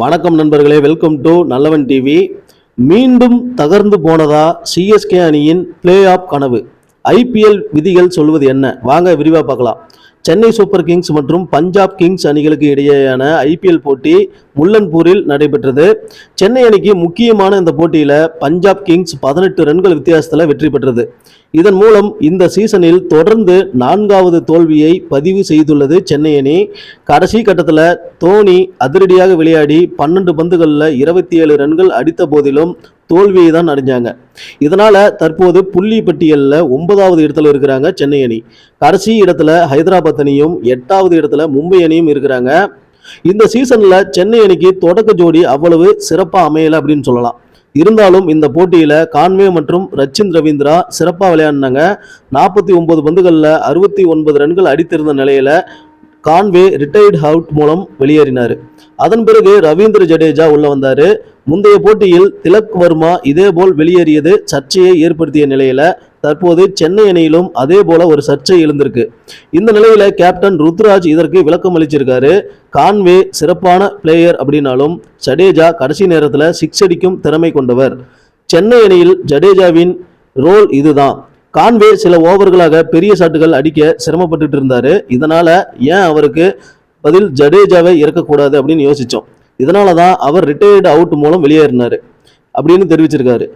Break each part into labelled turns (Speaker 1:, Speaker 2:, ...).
Speaker 1: வணக்கம் நண்பர்களே welcome to நல்லவன் டிவி மீண்டும் தகர்ந்து போனதா சிஎஸ்கே அணியின் பிளே ஆஃப் கனவு ஐபிஎல் விதிகள் சொல்வது என்ன? வாங்க விரிவாக பார்க்கலாம். சென்னை சூப்பர் கிங்ஸ் மற்றும் பஞ்சாப் கிங்ஸ் அணிகளுக்கு இடையேயான ஐபிஎல் போட்டி முல்லன்பூரில் நடைபெற்றது. சென்னை அணிக்கு முக்கியமான இந்த போட்டியில் பஞ்சாப் கிங்ஸ் பதினெட்டு ரன்கள் வித்தியாசத்தில் வெற்றி பெற்றது. இதன் மூலம் இந்த சீசனில் தொடர்ந்து நான்காவது தோல்வியை பதிவு செய்துள்ளது சென்னை அணி. கடைசி கட்டத்தில் தோனி அதிரடியாக விளையாடி பன்னெண்டு பந்துகளில் இருபத்தி ஏழு ரன்கள் அடித்த போதிலும் தோல்வியை தான் அடைஞ்சாங்க. இதனால் தற்போது புள்ளி பட்டியலில் ஒன்பதாவது இடத்துல இருக்கிறாங்க சென்னை அணி. கடைசி இடத்துல ஹைதராபாத் அணியும் எட்டாவது இடத்துல மும்பை அணியும் இருக்கிறாங்க. இந்த சீசனில் சென்னை அணிக்கு தொடக்க ஜோடி அவ்வளவு சிறப்பாக அமையலை அப்படின்னு சொல்லலாம். இருந்தாலும் இந்த போட்டியில கான்வே மற்றும் ரச்சின் ரவீந்திரா சிறப்பாக விளையாடினாங்க. நாற்பத்தி ஒன்பது பந்துகளில் அறுபத்தி ஒன்பது ரன்கள் அடித்திருந்த நிலையில கான்வே ரிட்டையர்ட் அவுட் மூலம் வெளியேறினார். அதன் பிறகு ரவீந்திர ஜடேஜா உள்ள வந்தார். முந்தைய போட்டியில் திலக் வர்மா இதேபோல் வெளியேறியது சர்ச்சையை ஏற்படுத்திய நிலையில தற்போது சென்னை அணியிலும் அதே போல ஒரு சர்ச்சை எழுந்திருக்கு. இந்த நிலையில கேப்டன் ருத்ராஜ் இதற்கு விளக்கம் அளிச்சிருக்காரு. கான்வே சிறப்பான பிளேயர் அப்படின்னாலும் ஜடேஜா கடைசி நேரத்தில் சிக்ஸ் அடிக்கும் திறமை கொண்டவர். சென்னை அணியில் ஜடேஜாவின் ரோல் இதுதான். கான்வே சில ஓவர்களாக பெரிய ஷாட்டுகள் அடிக்க சிரமப்பட்டுட்டு இருந்தாரு. இதனால ஏன் அவருக்கு பதில் ஜடேஜாவை இறக்கக்கூடாது அப்படின்னு யோசிச்சோம். இதனால தான் அவர் ரிட்டையர்டு அவுட் மூலம் வெளியேறினார். அப்படின்னு தெரிவிச்சிருக்காரு.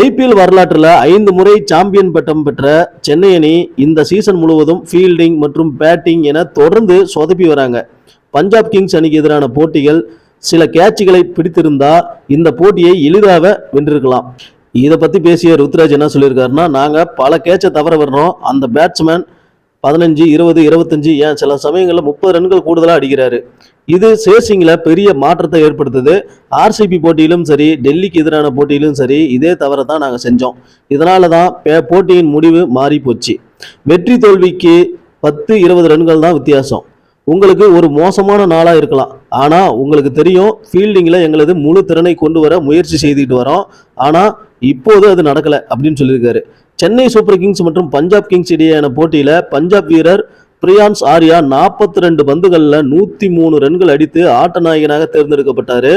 Speaker 1: ஐபிஎல் வரலாற்றில் ஐந்து முறை சாம்பியன் பட்டம் பெற்ற சென்னை அணி இந்த சீசன் முழுவதும் ஃபீல்டிங் மற்றும் பேட்டிங் என தொடர்ந்து சொதப்பி வராங்க. பஞ்சாப் கிங்ஸ் அணிக்கு எதிரான போட்டிகள் சில கேட்சுகளை பிடித்திருந்தா இந்த போட்டியை எளிதாக வென்றிருக்கலாம். இதை பற்றி பேசிய ருத்ராஜ் என்ன சொல்லியிருக்காருன்னா நாங்கள் பல கேட்சை தவற வர்றோம் அந்த பேட்ஸ்மேன் பதினஞ்சு இருபது இருபத்தஞ்சு ஏன்? சில சமயங்களில் முப்பது ரன்கள் கூடுதலாக அடிக்கிறாரு. இது சேசிங்கில் பெரிய மாற்றத்தை ஏற்படுத்துது. ஆர்சிபி போட்டியிலும் சரி டெல்லிக்கு எதிரான போட்டியிலும் சரி இதே தவறை தான் நாங்கள் செஞ்சோம். இதனால தான் பே- போட்டியின் முடிவு மாறி போச்சு வெற்றி தோல்விக்கு பத்து இருபது ரன்கள் தான் வித்தியாசம். உங்களுக்கு ஒரு மோசமான நாளாக இருக்கலாம். ஆனால் உங்களுக்கு தெரியும் ஃபீல்டிங்கில் எங்களது முழு திறனை கொண்டு வர முயற்சி செய்துட்டு வரோம். ஆனால் இப்போது அது நடக்கலை அப்படின்னு சொல்லியிருக்காரு. சென்னை சூப்பர் கிங்ஸ் மற்றும் பஞ்சாப் கிங்ஸ் இடையேயான போட்டியில் பஞ்சாப் வீரர் பிரியான்ஸ் ஆர்யா நாற்பத்தி ரெண்டு பந்துகளில் நூற்றி மூணு ரன்கள் அடித்து ஆட்ட நாயகனாக தேர்ந்தெடுக்கப்பட்டார்.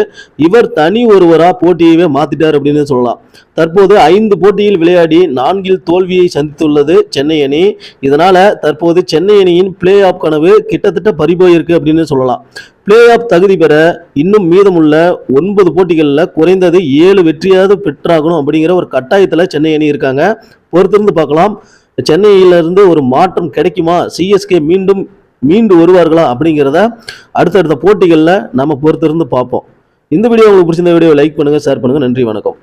Speaker 1: இவர் தனி ஒருவராக போட்டியவே மாற்றிட்டார் அப்படின்னு சொல்லலாம். தற்போது ஐந்து போட்டியில் விளையாடி நான்கில் தோல்வியை சந்தித்துள்ளது சென்னை அணி. இதனால் தற்போது சென்னை அணியின் பிளே ஆஃப் கனவு கிட்டத்தட்ட பறிபோயிருக்கு அப்படின்னு சொல்லலாம். பிளே ஆஃப் தகுதி பெற இன்னும் மீதமுள்ள ஒன்பது போட்டிகளில் குறைந்தது ஏழு வெற்றியாவது பெற்றாகணும் அப்படிங்கிற ஒரு கட்டாயத்தில் சென்னை அணி இருக்காங்க. பொறுத்திருந்து பார்க்கலாம். சென்னையிலிருந்து ஒரு மாற்றம் கிடைக்குமா? சிஎஸ்கே மீண்டும் மீண்டு வருவார்களா அப்படிங்கிறத அடுத்தடுத்த போட்டிகளில் நம்ம பொறுத்திருந்து பார்ப்போம். இந்த வீடியோ உங்களுக்கு பிடிச்சிருந்த வீடியோ லைக் பண்ணுங்கள் ஷேர் பண்ணுங்கள் நன்றி வணக்கம்.